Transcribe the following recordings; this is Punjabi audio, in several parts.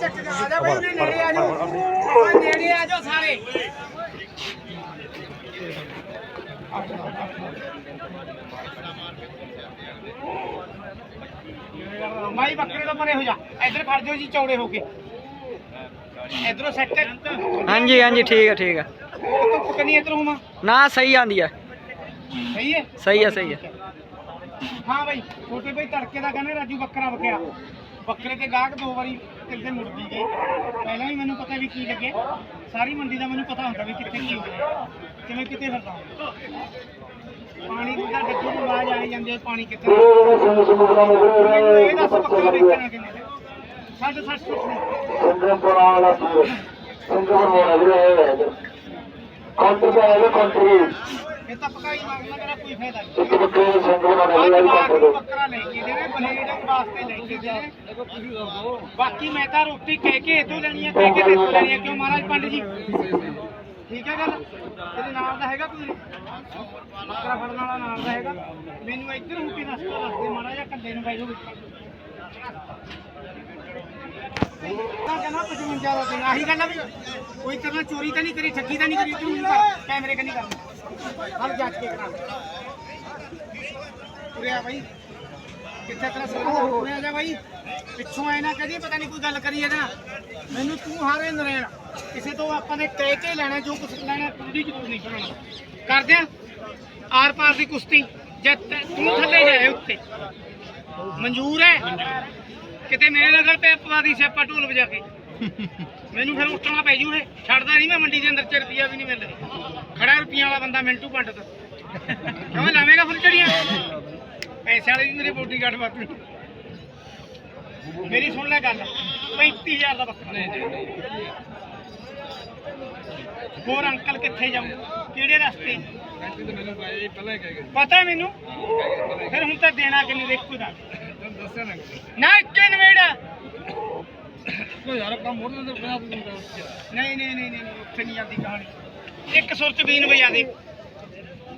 ਚੱਕ ਕੇ ਆ ਜਾ ਬਈ ਉਰੇ ਨੇੜੇ ਆ ਜਾਓ ਓਏ ਨੇੜੇ ਆ ਜਾਓ ਸਾਰੇ ਮਾਈ ਬੱਕਰੇ ਤੋਂ ਪਰੇ ਹੋ ਜਾ। ਇੱਧਰ ਖੜ ਜਾਓ ਜੀ ਚੌੜੇ ਹੋ ਕੇ। ਇੱਧਰੋਂ ਸੈੱਟ ਹਾਂਜੀ ਹਾਂਜੀ ਠੀਕ ਹੈ ਠੀਕ ਹੈ ਧੁੱਪ ਕਨੀ ਇੱਧਰ ਹੋਵਾਂ ਨਾ ਸਹੀ ਆਂਦੀ ਹੈ ਸਹੀ ਹੈ ਸਹੀ ਹੈ ਸਹੀ ਹੈ ਹਾਂ ਬਾਈ ਛੋਟੇ ਭਾਈ ਤੜਕੇ ਦਾ ਕਹਿੰਦੇ ਰਾਜੂ ਬੱਕਰਾ ਵਕਿਆ ਬੱਕਰੇ ਤੇ ਗਾਹਕ ਦੋ ਵਾਰੀ ਕਿਤੇ ਮੁੜ ਵੀ ਗਏ। ਪਹਿਲਾਂ ਵੀ ਮੈਨੂੰ ਪਤਾ ਵੀ ਕੀ ਲੱਗੇ। ਸਾਰੀ ਮੰਡੀ ਦਾ ਮੈਨੂੰ ਪਤਾ ਹੁੰਦਾ ਵੀ ਕਿੱਥੇ ਕੀ ਹੋ ਕਿਵੇਂ ਕਿਤੇ ਫਿਰਦਾ। ਪਾਣੀ ਦਾ ਡੱਗੂ ਦੀ ਆਵਾਜ਼ ਆਈ ਜਾਂਦੀ ਹੈ, ਪਾਣੀ ਕਿੱਥੇ ਮੈਨੂੰ ਇਹ ਦੱਸ ਬੱਕਰਾ ਵੇਚਣਾ ਕਿੰਨੇ ਦਾ? ਸਾਢੇ ਸੱਤ ਸੌ ਰੁਪਏ। ਇਹ ਤਾਂ ਪਕਾਈ ਮੰਗਣਾ ਮੇਰਾ ਕੋਈ ਫਾਇਦਾ ਨਹੀਂ। ਅੱਜ ਬਾਅਦ ਨੂੰ ਬੱਕਰਾ ਲੈ ਕੇ ਦੇਣੇ ਬਲੇਡ ਵਾਸਤੇ ਲੈ ਕੇ ਦੇਣੇ ਬਾਕੀ ਮੈਂ ਤਾਂ ਰੋਟੀ ਕਹਿ ਕੇ ਇਦੋਂ ਲੈਣੀ ਹੈ ਕਹਿ ਕੇ ਤੇ ਤੋਂ ਲੈਣੀ ਹੈ। ਕਿਉਂ ਮਹਾਰਾਜ ਪੰਡਿਤ ਜੀ? ਠੀਕ ਹੈ ਗੱਲ? ਤੇਰੇ ਨਾਲ ਦਾ ਹੈਗਾ ਕੋਈ? ਬੱਕਰਾ ਫੜਨ ਵਾਲਾ ਨਾਲ ਦਾ ਹੈਗਾ? ਮੈਨੂੰ ਇੱਧਰ ਹੋ ਕੇ ਰਸਤਾ ਦੱਸ ਦੇ ਮਾੜਾ ਜਿਹਾ ਕੱਲੇ ਨੂੰ ਬੈਠੋ। ਤਾਂ ਕਹਿੰਦਾ 55 ਦਾ ਦਿਨ ਆਹੀ ਗੱਲ ਆ ਵੀ ਕੋਈ ਤਰ੍ਹਾਂ ਚੋਰੀ ਤਾਂ ਨਹੀਂ ਕਰੀ ਠੱਗੀ ਤਾਂ ਨਹੀਂ ਕਰੀ ਤੂੰ ਕੈਮਰੇ ਕਨੀ ਕਰਨਾ। ਹਰ ਜਾਂਚ ਕੇ ਕਰਾ ਉਰਿਆ ਬਾਈ। ਕਿੱਥੇ ਤੇਰਾ ਸਾਹ ਉਰਿਆ ਜਾ ਬਾਈ। ਪਿੱਛੋਂ ਆਏ ਨਾ ਕਦੀ ਪਤਾ ਨਹੀਂ ਕੋਈ ਗੱਲ ਕਰੀ ਇਹਦੇ ਨਾਲ ਮੈਨੂੰ ਤੂੰ ਹਾਰੇ ਨਰੇਣ ਕਿਸੇ ਤੋਂ ਆਪਾਂ ਨੇ ਕਹਿ ਕੇ ਲੈਣਾ ਜੋ ਕੁਛ ਲੈਣਾ ਕੁੜੀ ਚ ਕੁਛ ਨਹੀਂ ਕਰਨਾ ਕਰਦੇ ਆ? ਆਰ ਪਾਰ ਦੀ ਕੁਸ਼ਤੀ। ਜੇ ਤੈ- ਤੂੰ ਥੱਲੇ ਜਾਏ ਉੱਤੇ। ਮਨਜ਼ੂਰ ਹੈ? ਕਿਤੇ ਮੇਰੇ ਨਾਲ ਗੱਲ ਦੀ ਢੋਲ ਵਜਾ ਕੇ। ਮੈਨੂੰ ਫਿਰ ਉੱਠਣਾ ਪੈ ਜੂ ਇਹ। ਛੱਡਦਾ ਨਹੀਂ ਮੈਂ ਮੰਡੀ ਦੇ ਅੰਦਰ ਚ ਰੁਪਿਆ ਵੀ ਨਹੀਂ ਮਿਲਦਾ ਖੜਾ ਰੁਪਈਆ ਵਾਲਾ ਬੰਦਾ ਮਿੰਟੂ ਪੰਡਤ ਕਿਉਂ ਲਾਵੇਂਗਾ ਫੁੱਲ ਚੜੀਆਂ? ਪੈਸੇ ਵਾਲੇ ਵੀ ਮੇਰੇ ਬੋਡੀ ਗਾਰਡ ਬਾਤੂ ਮੇਰੀ ਸੁਣ ਲੈ ਗੱਲ 35000 ਦਾ ਬੱਕਰਾ। ਹੋਰ ਅੰਕਲ ਕਿੱਥੇ ਜਾਊ? ਕਿਹੜੇ ਰਸਤੇ? ਪਤਾ ਮੈਨੂੰ ਫਿਰ ਹੁਣ ਤਾਂ ਦੇਣਾ ਕਿੰਨੀ ਦੇਖੂ ਦਾ। ਨਾ ਇੱਕੇ ਨਵੇੜਾ। ਨਹੀਂ ਨਹੀਂ ਨਹੀਂ ਨਹੀਂ ਉੱਥੇ ਨਹੀਂ ਜਾਂਦੀ ਕਹਾਣੀ। ਇੱਕ ਸੁਰ ਚ ਬੀਨ ਵਜਾ ਦੇ।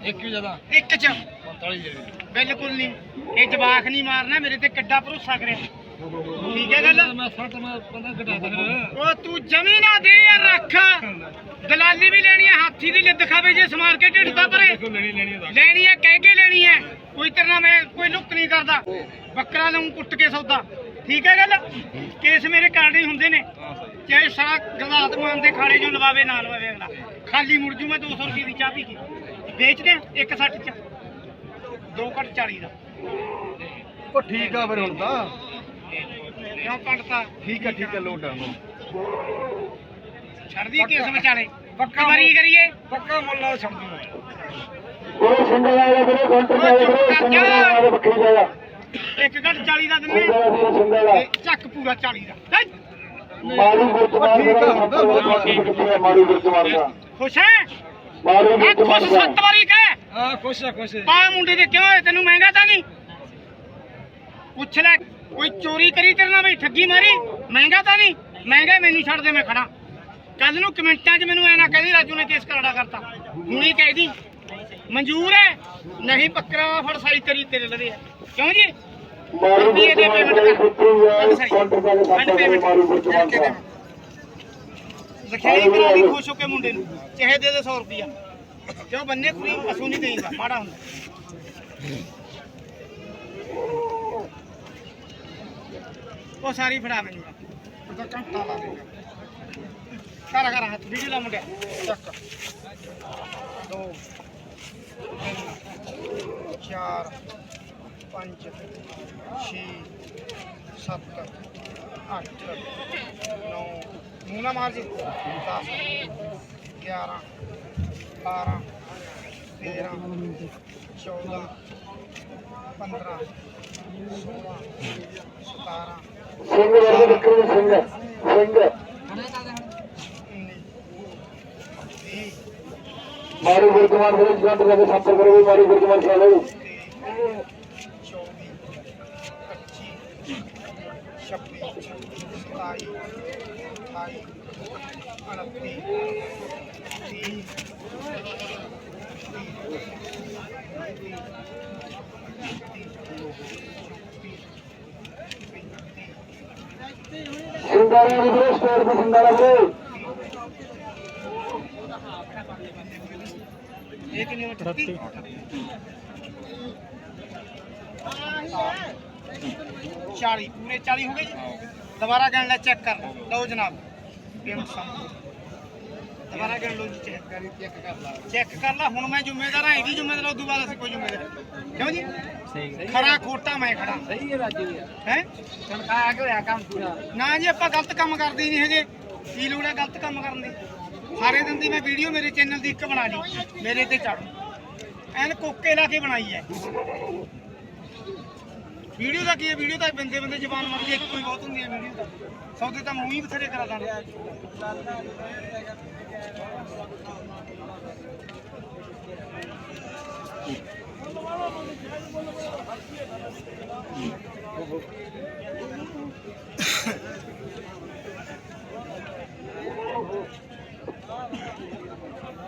ਇੱਕ ਵੀ ਜ਼ਿਆਦਾ। ਇੱਕ ਚ। 45 ਜਿਹੜੀ। ਬਿਲਕੁਲ ਨਹੀਂ। ਇਹ ਜਵਾਖ ਨਹੀਂ ਮਾਰਨਾ ਮੇਰੇ ਤੇ ਕਿੱਡਾ ਭਰੋਸਾ ਕਰਿਆ। ਠੀਕ ਹੈ ਗੱਲ? ਮੈਂ 60 ਮੈਂ 15 ਘਟਾਤਾ ਫਿਰ। ਉਹ ਤੂੰ ਜਮੀ ਨਾ ਦੇ ਯਾਰ ਰੱਖ। ਦਲਾਲੀ ਵੀ ਲੈਣੀ ਹੈ ਹਾਥੀ ਦੀ ਲਿੱਦ ਖਾਵੇ ਜੇ ਸਮਾਰ ਕੇ ਢਿੱਡ ਦਾ ਭਰੇ ਦੇਖੋ ਲੈਣੀ ਲੈਣੀ ਹੈ ਲੈਣੀ ਹੈ ਕਹਿ ਕੇ ਲੈਣੀ ਹੈ ਕੋਈ ਤੇਰੇ ਨਾਲ ਮੈਂ ਕੋਈ ਲੁੱਕ ਨਹੀਂ ਕਰਦਾ। ਬੱਕਰਾ ਲਊਂ ਕੁੱਟ ਕੇ ਸੌਦਾ। ਠੀਕ ਹੈ ਗੱਲ? ਕੇਸ ਮੇਰੇ ਕਾਰਡੇ ਹੁੰਦੇ ਨੇ। ਚਾਹੇ ਸਾਰਾ ਗਲਾਤ ਮਾਨ ਦੇ ਖਾੜੇ ਚੋਂ ਲਵਾਵੇ ਨਾ ਲਵਾਵੇ ਅਗਲਾ। ਖਾਲੀ ਮੁੜ ਜੂ ਮੈਂ 200 ਰੁਪਏ ਦੀ ਚਾਹ ਪੀ ਕੇ। ਵੇਚਦੇ ਆ 160 ਚ। 2 ਘੱਟ 40 ਦਾ। ਉਹ ਠੀਕ ਆ ਫਿਰ ਹੁਣ ਤਾਂ। ਕਿਉਂ ਕੱਟਤਾ ਠੀਕ ਆ ਠੀਕ ਆ ਲੋਟ ਆ ਛੱਡਦੀ ਕੇਸ ਵਿਚਾਲੇ। ਪੱਕਾ ਮਰੀ ਕਰੀਏ। ਪੱਕਾ ਮੁੱਲਾ ਛੱਡ ਦੂੰਗਾ ਇੱਕ ਘੱਟ 40 ਦਾ ਦਿੰਦੇ ਤੇ ਚੱਕ ਪੂਰਾ 40 ਦਾ। ਹੈਂ? ਖੁਸ਼ ਹੈ? ਮੈਂ ਖੁਸ਼ ਸੱਤ ਵਾਰੀ ਕਹਿ। ਆ ਖੁਸ਼ ਆ ਖੁਸ਼ ਪਾ ਮੁੰਡੇ ਦੇ ਕਿਉਂ ਹੋਏ? ਤੈਨੂੰ ਮਹਿੰਗਾ ਤਾਂ ਨਹੀਂ? ਪੁੱਛ ਲੈ ਕੋਈ ਚੋਰੀ ਕਰੀ ਤੇਰੇ ਨਾਲ ਬਈ ਠੱਗੀ ਮਾਰੀ? ਮਹਿੰਗਾ ਤਾਂ ਨਹੀਂ? ਮਹਿੰਗਾ ਮੈਨੂੰ ਛੱਡ ਦੇ ਮੈਂ ਖੜਾ ਕੱਲ ਨੂੰ ਕਮੈਂਟਾਂ 'ਚ ਮੈਨੂੰ ਐ ਨਾ ਕਹਦੀ ਰਾਜੂ ਨੇ ਕੇਸ ਕਰੜਾ ਕਰਤਾ। ਹੁਣੀ ਕਹਿਦੀ ਮਨਜ਼ੂਰ ਹੈ? ਨਹੀਂ ਬੱਕਰਾ ਫੜ ਸਾਈ ਤੇਰੀ ਤੇਰੇ ਲਵੇ ਹੈ। ਕਿਉਂ ਜੀ? ਰੁਪਈਏ ਦੇ ਪੇਮੈਂਟ ਕਰ। ਲਖਾਈ ਕਰਾ ਦੀ ਖੁਸ਼ ਹੋ ਕੇ ਮੁੰਡੇ ਨੂੰ। ਚਾਹੇ ਦੇ ਦੇ 100 ਰੁਪਿਆ ਕਿਉਂ ਬੰਨੇ ਕੁੜੀ? ਅਸੂ ਨਹੀਂ ਦੇਈਦਾ, ਮਾੜਾ ਹੁੰਦਾ। ਉਹ ਸਾਰੀ ਫੜਾ ਮੈਨੂੰ। ਉਹ ਘੰਟਾ ਲਾ ਦੇਗਾ ਕਰ ਕਰ ਹੱਥ ਵੀਡੀਓ ਲਾ ਮੁੰਡਿਆ। ਚੱਕ। ਦੋ ਚਾਰ, ਪੰਜ, ਛੇ, ਸੱਤ ਅੱਠ ਨੌ ਮੂੰਹ ਮਾਰ ਜੀ 10 11 12 13 14 15 16 17 ਵੀਹ ਮਾਰੂ ਗੁਰਕੁਮਾਰ ਸਿੰਘ ਜਗਤ ਦੇ ਸੰਪਰਕ ਕਰੋ ਮਾਰੂ ਗੁਰਦੁਆਰ ਸਿੰਘ ਸਤਾਈ ਅਠਾਈ ਉਨੱਤੀ ਤੀਹ ਸਿੰਗਾਰਾ ਵੀਰੇ ਸਟੇਟ ਦੀ ਸਿੰਗਾਰਾ ਵੀਰੇ ਇਹ ਕਿੰਨੀ ਹੋ 38 40 ਪੂਰੇ 40 ਹੋ ਗਏ ਜੀ ਦੁਬਾਰਾ ਗਣ ਲੈ ਚੈੱਕ ਕਰ ਲਓ ਲਓ ਜਨਾਬ ਪੇਮੈਂਟ ਦੁਬਾਰਾ ਗਣ ਲਓ ਜੀ ਚੈੱਕ ਕਰ ਚੈੱਕ ਕਰ ਲਾ ਚੈੱਕ ਕਰ ਲਾ ਹੁਣ ਮੈਂ ਜ਼ਿੰਮੇਦਾਰ ਹਾਂ ਇਹਦੀ ਜ਼ਿੰਮੇਦਾਰ ਉਦੋਂ ਬਾਅਦ ਅਸੀਂ ਕੋਈ ਜ਼ਿੰਮੇਦਾਰ। ਕਿਉਂ ਜੀ ਸਹੀ ਖਰਾ ਖੋਟਾ ਮੈਂ ਖੜਾ ਸਹੀ ਹੈ ਰਾਜੂ ਹੈ ਤਨਖਾਹ ਕਿ ਹੋਇਆ ਕੰਮ ਪੂਰਾ ਨਾ ਜੀ ਆਪਾਂ ਗਲਤ ਕੰਮ ਕਰਦੇ ਨਹੀਂ ਹੈਗੇ ਕੀ ਲੋੜ ਹੈ ਗਲਤ ਕੰਮ ਕਰਨ ਦੀ ਸਾਰੇ ਦਿਨ ਦੀ ਮੈਂ ਵੀਡੀਓ ਮੇਰੇ ਚੈਨਲ ਦੀ ਇੱਕ ਬਣਾ ਲਈ ਮੇਰੇ ਤੇ ਚੜ ਐਨ ਕੋਕੇ ਲਾ ਕੇ ਬਣਾਈ ਹੈ ਵੀਡੀਓ ਦਾ ਕੀ ਹੈ? ਵੀਡੀਓ ਤਾਂ ਬੰਦੇ ਬੰਦੇ ਜ਼ਬਾਨ ਮਰਦੀ ਇੱਕੋ ਹੀ ਬਹੁਤ ਹੁੰਦੀ ਹੈ ਵੀਡੀਓ ਦਾ ਸੌਦੇ ਤਾਂ ਮੂੰਹ ਹੀ ਬਥੇਰੇ ਕਰਾ ਦਾਂਗੇ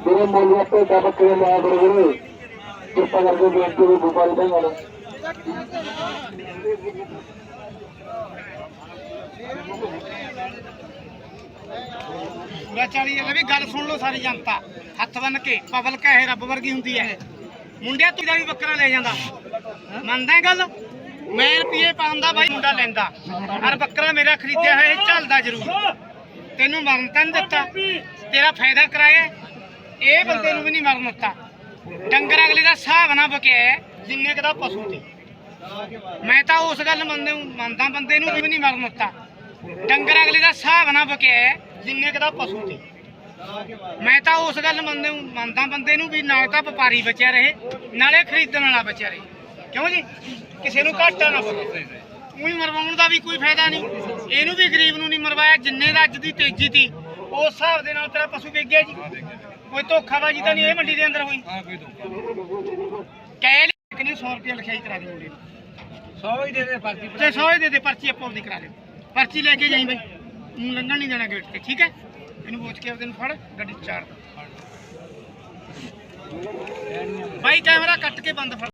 ਵੀਰੇ ਮੁੱਲ ਆਪੇ ਦਾ ਬੱਕਰੇ ਲਿਆ ਕਰੋ ਕਿਰਪਾ ਕਰਕੇ ਬੇਨਤੀ ਵੀ ਵਪਾਰੀ ਭਾਈਆਂ ਨੂੰ ਪੂਰਾ 40 ਹੈ ਵੀ ਗੱਲ ਸੁਣ ਲਓ ਸਾਰੀ ਜਨਤਾ। ਹੱਥ ਬੰਨ ਕੇ, ਪਬਲਿਕ ਇਹ ਰੱਬ ਵਰਗੀ ਹੁੰਦੀ ਹੈ। ਮੁੰਡਿਆ ਤੂੰ ਦਾ ਵੀ ਬੱਕਰਾ ਲੈ ਜਾਂਦਾ। ਮੰਨਦਾ ਗੱਲ? ਮੈਂ ਰੁਪਏ ਪਾਉਂਦਾ ਬਾਈ ਮੁੰਡਾ ਲੈਂਦਾ। ਔਰ ਬੱਕਰਾ ਮੇਰਾ ਖਰੀਦਿਆ ਹੋਇਆ ਇਹ ਚੱਲਦਾ ਜ਼ਰੂਰ। ਤੈਨੂੰ ਮਰਨ ਤਾਂ ਨਹੀਂ ਦਿੱਤਾ। ਤੇਰਾ ਫਾਇਦਾ ਕਰਾਇਆ। ਇਹ ਬੰਦੇ ਨੂੰ ਵੀ ਨਹੀਂ ਮਰਨ ਦਿੱਤਾ। ਡੰਗਰ ਅਗਲੇ ਦਾ ਹਿਸਾਬ ਨਾ ਬਕਿਆ ਜਿੰਨੇ ਕਦਾ ਪਸ਼ੂ ਤੇ। ਮੈਂ ਤਾਂ ਉਸ ਗੱਲ ਮੰਨਦੇ ਮੰਨਦਾ ਬੰਦੇ ਨੂੰ ਵੀ ਨਹੀਂ ਮਰਨ ਦਿੱਤਾ। ਡੰਗਰ ਅਗਲੇ ਦਾ ਹਿਸਾਬ ਨਾ ਬਕਿਆ ਜਿੰਨੇ ਕੁ ਦਾ ਪਸ਼ੂ ਤੇ। ਮੈਂ ਤਾਂ ਉਸ ਗੱਲ ਮੰਨਦੇ ਮੰਨਦਾ ਬੰਦੇ ਨੂੰ ਵੀ ਨਾਲੇ ਤਾਂ ਵਪਾਰੀ ਬਚਿਆ ਰਹੇ ਨਾਲੇ ਖਰੀਦਣ ਵਾਲਾ ਬਚਿਆ ਰਹੇ। ਕਿਉਂ ਜੀ? ਕਿਸੇ ਨੂੰ ਘਾਟਾ ਨਾ ਪਵੇ। ਉਹੀ ਮਰਵਾਉਣ ਦਾ ਵੀ ਕੋਈ ਫਾਇਦਾ ਨਹੀਂ। ਇਹਨੂੰ ਵੀ ਗਰੀਬ ਨੂੰ ਨਹੀਂ ਮਰਵਾਇਆ ਜਿੰਨੇ ਦਾ ਅੱਜ ਦੀ ਤੇਜ਼ੀ ਤੀ ਉਸ ਹਿਸਾਬ ਦੇ ਨਾਲ ਤੇਰਾ ਪਸ਼ੂ ਵਿਕ ਗਿਆ ਜੀ। ਕੋਈ ਧੋਖਾਬਾਜੀ ਤਾਂ ਨਹੀਂ ਇਹ ਮੰਡੀ ਦੇ ਅੰਦਰ ਹੋਈ। ਹਾਂ ਕੋਈ ਦੋ ਕਹਿ ਲਿਆ ਕਿ ਨਹੀਂ 100 ਰੁਪਏ ਲਿਖਾਈ ਕਰਾ ਦੇ ਮੁੰਡੇ ਨੂੰ? 100 ਹੀ ਦੇ ਦੇ ਪਰਚੀ ਤੇ 100 ਹੀ ਦੇ ਦੇ ਪਰਚੀ ਆਪੋ ਦੀ ਕਰਾ ਦੇ ਪਰਚੀ ਲੈ ਕੇ ਜਾਈ ਬਾਈ। ਨੂੰ ਲੰਘਣ ਨਹੀਂ ਦੇਣਾ ਗੇਟ ਤੇ ਠੀਕ ਹੈ? ਇਹਨੂੰ ਪੁੱਛ ਕੇ ਉਹਦੇ ਨੂੰ ਫੜ ਗੱਡੀ 'ਚ ਚਾੜ ਬਾਈ ਕੈਮਰਾ ਕੱਟ ਕੇ ਬੰਦ ਫੜ।